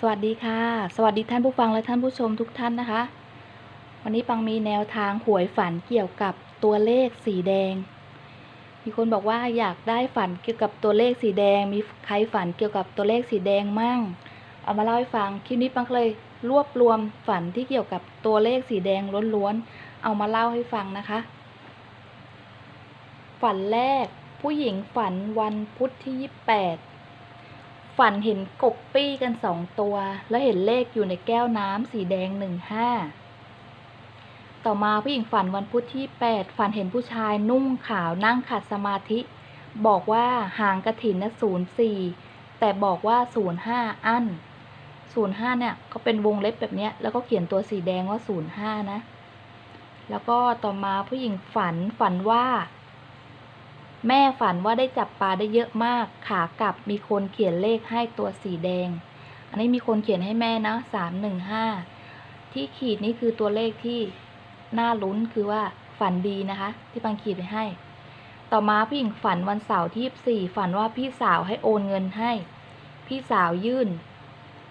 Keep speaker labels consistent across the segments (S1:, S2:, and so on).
S1: สวัสดีค่ะ สวัสดีท่านผู้ฟังและท่านผู้ชมทุกท่านนะคะ วันนี้ปังมีแนวทางหวยฝันเกี่ยวกับตัวเลขสีแดง มีคนบอกว่าอยากได้ฝันเกี่ยวกับตัวเลขสีแดง มีใครฝันเกี่ยวกับตัวเลขสีแดงมั่ง เอามาเล่าให้ฟัง คลิปนี้ปังเลยรวบรวมฝันที่เกี่ยวกับตัวเลขสีแดงล้วนๆ เอามาเล่าให้ฟังนะคะ ฝันแรกผู้หญิงฝันวันพุธที่ 28 ฝันเห็นกบปี้กันสองตัว แล้วเห็นเลขอยู่ในแก้วน้ำสีแดงหนึ่งห้าต่อมาผู้หญิงฝันวันพุธที่ 8 ฝันเห็นผู้ชายนุ่งขาวนั่งขัดสมาธิ บอกว่าหางกระถินนะศูนย์สี่แต่บอกว่าศูนย์ห้าอันศูนย์ห้าเนี่ยก็เป็นวงเล็บแบบนี้แล้วก็เขียนตัวสีแดงว่าศูนย์ห้านะ แล้วก็ต่อมาผู้หญิงฝันฝันว่า แม่ฝันว่าได้จับปลาได้เยอะมาก ขากลับมีคนเขียนเลขให้ตัวสีแดง อันนี้มีคนเขียนให้แม่นะสามหนึ่งห้าที่ขีดนี่คือตัวเลขที่น่าลุ้นคือว่าฝันดีนะคะ ที่ปังขีดไปให้ ต่อมาผู้หญิงฝันวันเสาร์ที่สี่ฝันว่าพี่สาวให้โอนเงินให้ พี่สาวยื่น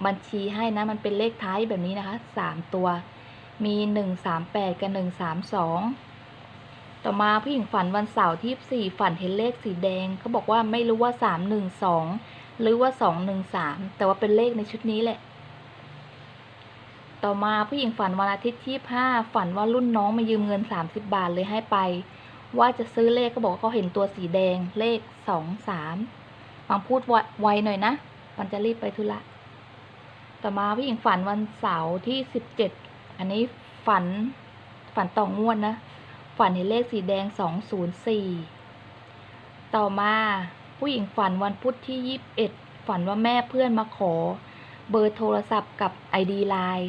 S1: บัญชีให้นะมันเป็นเลขท้ายแบบนี้นะคะสามตัว มีหนึ่งสามแปดกับหนึ่งสามสอง ต่อมาผู้หญิงฝันวันเสาร์ที่สี่ฝันเห็นเลขสีแดงเขาบอกว่าไม่รู้ว่าสามหนึ่งสองหรือว่าสองหนึ่งสามแต่ว่าเป็นเลขในชุดนี้แหละ ต่อมาผู้หญิงฝันวันอาทิตย์ที่ห้าฝันว่ารุ่นน้องมายืมเงินสามสิบบาทเลยให้ไป ว่าจะซื้อเลขก็บอกว่าเขาเห็นตัวสีแดงเลขสองสามฟังพูดไวหน่อยนะมันจะรีบไปธุระ ต่อมาผู้หญิงฝันวันเสาร์ที่สิบเจ็ดอันนี้ฝันฝันต่องวดนะ ฝันเห็นเลขสีแดง 204 ต่อมา ผู้หญิงฝันวันพุธที่ 21 ฝันว่าแม่เพื่อนมาขอ เบอร์โทรศัพท์กับ ID Line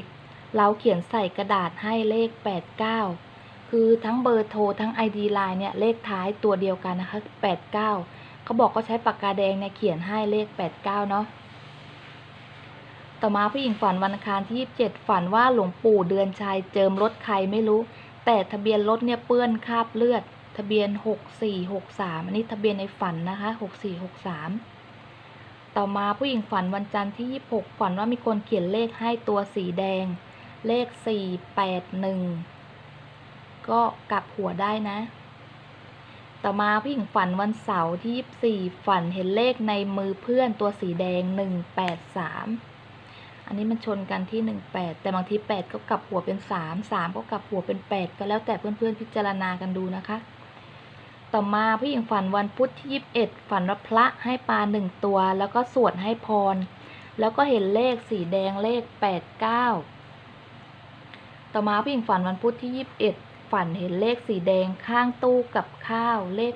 S1: เราเขียนใส่กระดาษให้เลข 89 คือทั้งเบอร์โทรทั้ง ID Line เนี่ยเลขท้ายตัวเดียวกันนะคะ 89 เขาบอกก็ใช้ปากกาแดงเนี่ยเขียนให้เลข 89 เนาะต่อมาผู้หญิงฝันวันอังคารที่ 27 ฝันว่าหลวงปู่เดือนชัยเจิมรถใครไม่รู้ แต่ทะเบียนรถเนี่ยเปื้อนคราบเลือด ทะเบียน 6463 อันนี้ทะเบียนในฝันนะคะ 6463 ต่อมาผู้หญิงฝันวันจันทร์ที่ 26 ฝันว่ามีคนเขียนเลขให้ตัวสีแดง เลข 481 ก็กลับหัวได้นะ ต่อมาผู้หญิงฝันวันเสาร์ที่ 24 ฝันเห็นเลขในมือเพื่อนตัวสีแดง 183 อันนี้มันชนกันที่ 18 แต่บางที 8 ก็กลับหัวเป็น 3 3 ก็กลับหัวเป็น 8 ก็แล้วแต่เพื่อนๆพิจารณากันดูนะคะ ต่อมาผู้หญิงฝันวันพุธที่ 21 ฝันว่าพระให้ปลาหนึ่งตัว แล้วก็สวดให้พร แล้วก็เห็นเลขสีแดงเลข 89 ต่อมาผู้หญิงฝันวันพุธที่ 21 ฝันเห็นเลขสีแดงข้างตู้กับข้าวเลข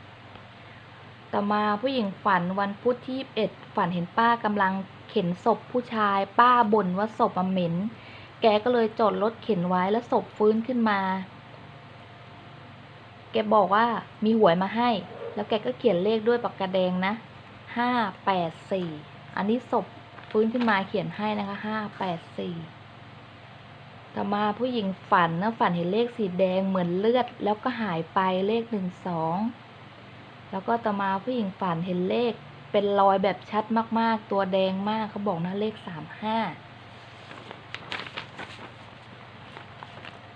S1: 82ต่อมาผู้หญิงฝันวันพุธที่ 21 ฝันเห็นป้ากำลัง เข็นศพผู้ชาย ป้าบ่นว่าศพเหม็น แกก็เลยจอดรถเข็นไว้แล้วศพฟื้นขึ้นมา แกบอกว่ามีหวยมาให้ แล้วแกก็เขียนเลขด้วยปากกาแดงนะห้าแปดสี่อันนี้ศพฟื้นขึ้นมาเขียนให้นะคะห้าแปดสี่ต่อมาผู้หญิงฝันนะฝันเห็นเลขสีแดงเหมือนเลือด แล้วก็หายไปเลขหนึ่งสองแล้วก็ต่อมาผู้หญิงฝันเห็นเลข เป็นรอยแบบชัดมากๆ ตัวแดงมากเขาบอกนะเลขสามห้า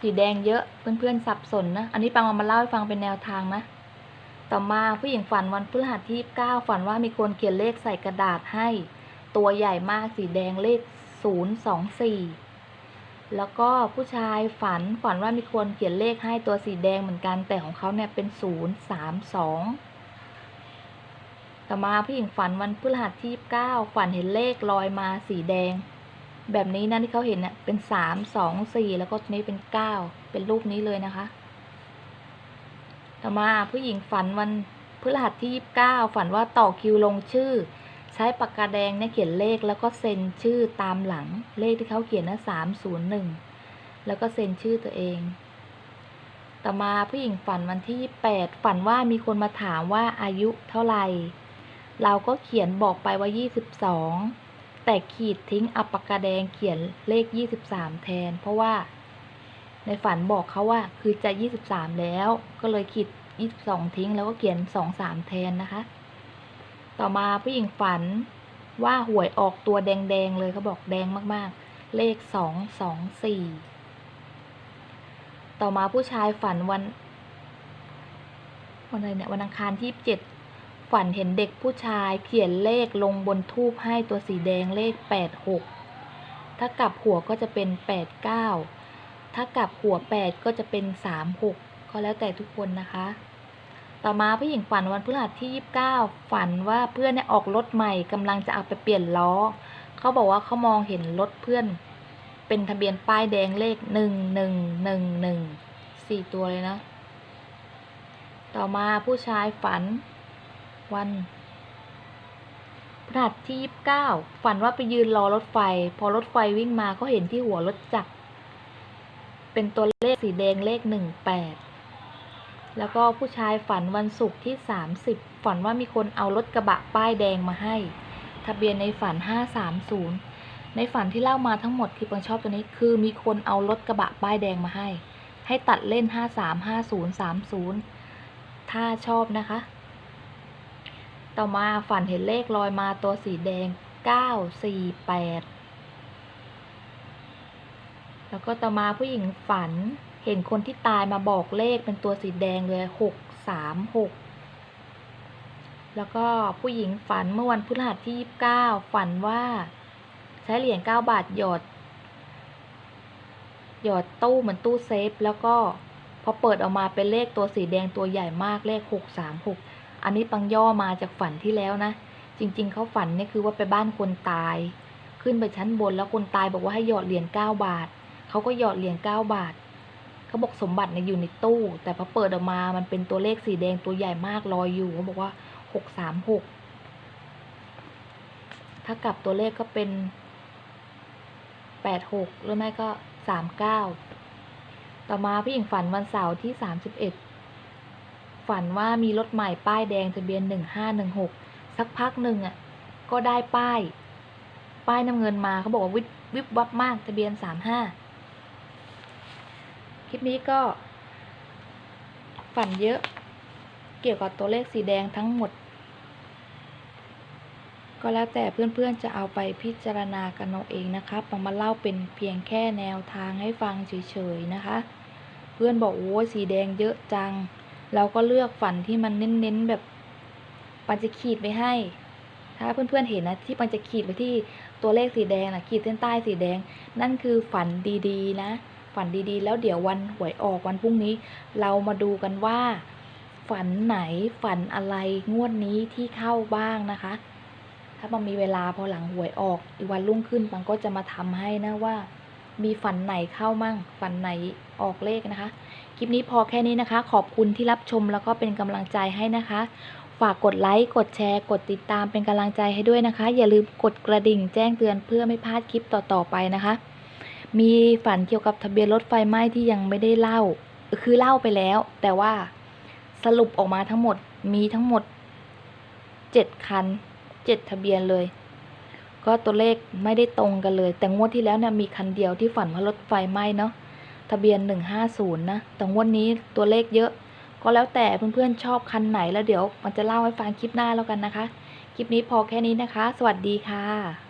S1: สีแดงเยอะเพื่อนๆสับสนนะ อันนี้ปังเอามาเล่าให้ฟังเป็นแนวทางนะ ต่อมาผู้หญิงฝันวันพฤหัสที่เก้าฝันว่ามีคนเขียนเลขใส่กระดาษให้ ตัวใหญ่มากสีแดงเลขศูนย์สองสี่แล้วก็ผู้ชายฝันฝันว่ามีคนเขียนเลขให้ตัวสีแดงเหมือนกันแต่ของเขาเนี่ยเป็นศูนย์สามสอง ต่อมาผู้หญิงฝันวันพฤหัสที่เก้าฝันเห็นเลขลอยมาสีแดง แบบนี้นะที่เขาเห็นเนี่ยเป็นสามสองสี่แล้วก็นี้เป็นเก้าเป็นรูปนี้เลยนะคะ ต่อมาผู้หญิงฝันวันพฤหัสที่ยีิบเก้าฝันว่าต่อคิวลงชื่อ ใช้ปากกาแดงเนี่ยเขียนเลขแล้วก็เซ็นชื่อตามหลังเลขที่เขาเขียนนะสามศูนย์หนึ่งแล้วก็เซ็นชื่อตัวเองต่อมาผู้หญิงฝันวันที่แปดฝันว่ามีคนมาถามว่าอายุเท่าไหร่ เราก็เขียนบอกไปว่า 22 แต่ขีดทิ้งเอาปากกาแดงเขียนเลข 23 แทน เพราะว่า ในฝันบอกเขาว่าคือจะ 23 แล้ว ก็เลยขีด 22 ทิ้งแล้วก็เขียน 23 แทนนะคะ ต่อมาผู้หญิงฝันว่าหวยออกตัวแดงๆเลยเขาบอกแดงมากๆ เลขสองสองสี่ต่อมาผู้ชายฝันวันวันอะไรเนี่ยวันอังคารที่เจ็ด ฝันเห็นเด็กผู้ชายเขียนเลขลงบนทูบให้ตัวสีแดงเลขแปดหกถ้ากลับหัวก็จะเป็นแปดเก้าถ้ากลับหัวแปดก็จะเป็นสามหกก็แล้วแต่ทุกคนนะคะ ต่อมาผู้หญิงฝันวันพฤหัสที่ 29 ฝันว่าเพื่อนเนี่ยออกรถใหม่กำลังจะเอาไปเปลี่ยนล้อ เขาบอกว่าเขามองเห็นรถเพื่อน เป็นทะเบียนป้ายแดงเลขหนึ่งหนึ่งหนึ่งหนึ่งสี่ตัวเลยนะ ต่อมาผู้ชายฝัน วันพฤหัสที่29ฝันว่าไปยืนรอรถไฟ พอรถไฟวิ่งมาก็เห็นที่หัวรถจักรเป็นตัวเลขสีแดงเลขหนึ่งแปดแล้วก็ผู้ชายฝันวันศุกร์ที่30ฝันว่ามีคนเอารถกระบะป้ายแดงมาให้ ทะเบียนในฝัน530ในฝันที่เล่ามาทั้งหมดที่ปังชอบตัวนี้คือมีคนเอารถกระบะป้ายแดงมาให้ ให้ตัดเล่น535030ถ้าชอบนะคะ ต่อมาฝันเห็นเลขลอยมาตัวสีแดง 948 แล้วก็ต่อมาผู้หญิงฝันเห็นคนที่ตายมาบอกเลขเป็นตัวสีแดงเลยหกสามหกแล้วก็ผู้หญิงฝันเมื่อวันพฤหัสที่ยี่สิบเก้าฝันว่าใช้เหรียญเก้าบาทหยอดหยอดตู้เหมือนตู้เซฟ แล้วก็พอเปิดออกมาเป็นเลขตัวสีแดงตัวใหญ่มากเลขหกสามหก อันนี้ปังย่อมาจากฝันที่แล้วนะ จริง ๆ เขาฝันเนี่ยคือว่าไปบ้านคนตาย ขึ้นไปชั้นบนแล้วคนตายบอกว่าให้หยอดเหรียญเก้าบาท เขาก็หยอดเหรียญเก้าบาท เขาบอกสมบัติเนี่ยอยู่ในตู้ แต่พอเปิดออกมา มันเป็นตัวเลขสีแดงตัวใหญ่มากลอยอยู่ เขาบอกว่าหกสามหก ถ้ากลับตัวเลขก็เป็นแปดหกหรือไม่ก็สามเก้า ต่อมาพี่หญิงฝันวันเสาร์ที่สามสิบเอ็ด ฝันว่ามีรถใหม่ป้ายแดงทะเบียนหนึ่งห้าหนึ่งหกสักพักหนึ่งอะก็ได้ป้าย ป้ายน้ำเงินมาเขาบอกว่าวิบวิบวับมากทะเบียนสามห้าคลิปนี้ก็ ฝันเยอะ เกี่ยวกับตัวเลขสีแดงทั้งหมด ก็แล้วแต่เพื่อนๆจะเอาไปพิจารณากันเอาเองนะคะปังมาเล่าเป็นเพียงแค่แนวทางให้ฟังเฉยๆนะคะ เพื่อนบอกโอ้สีแดงเยอะจัง เราก็เลือกฝันที่มันเน้นๆแบบปันจะขีดไปให้ ถ้าเพื่อนๆเห็นนะที่ปันจะขีดไปที่ตัวเลขสีแดงนะขีดเส้นใต้สีแดง นั่นคือฝันดีๆ นะ ฝันดีๆ แล้วเดี๋ยววันหวยออกวันพรุ่งนี้ เรามาดูกันว่า ฝันไหนฝันอะไรงวดนี้ที่เข้าบ้างนะคะ ถ้ามันมีเวลาพอหลังหวยออกอีกวันรุ่งขึ้นปังก็จะมาทำให้นะว่า มีฝันไหนเข้ามั่ง ฝันไหนออกเลขนะคะ คลิปนี้พอแค่นี้นะคะ ขอบคุณที่รับชมแล้วก็เป็นกำลังใจให้นะคะ ฝากกดไลค์กดแชร์ กดติดตามเป็นกำลังใจให้ด้วยนะคะ อย่าลืมกดกระดิ่งแจ้งเตือนเพื่อไม่พลาดคลิปต่อๆไปนะคะ มีฝันเกี่ยวกับทะเบียนรถไฟไหม้ที่ยังไม่ได้เล่า คือเล่าไปแล้ว แต่ว่าสรุปออกมาทั้งหมดมีทั้งหมดเจ็ดคันเจ็ดทะเบียนเลย ก็ตัวเลขไม่ได้ตรงกันเลย แต่งวดที่แล้วเนี่ยมีคันเดียวที่ฝันว่ารถไฟไหม้เนาะ ทะเบียน 150 นะแต่งวดนี้ตัวเลขเยอะ ก็แล้วแต่เพื่อนๆชอบคันไหนแล้วเดี๋ยว มันจะเล่าให้ฟังคลิปหน้าแล้วกันนะคะ คลิปนี้พอแค่นี้นะคะ สวัสดีค่ะ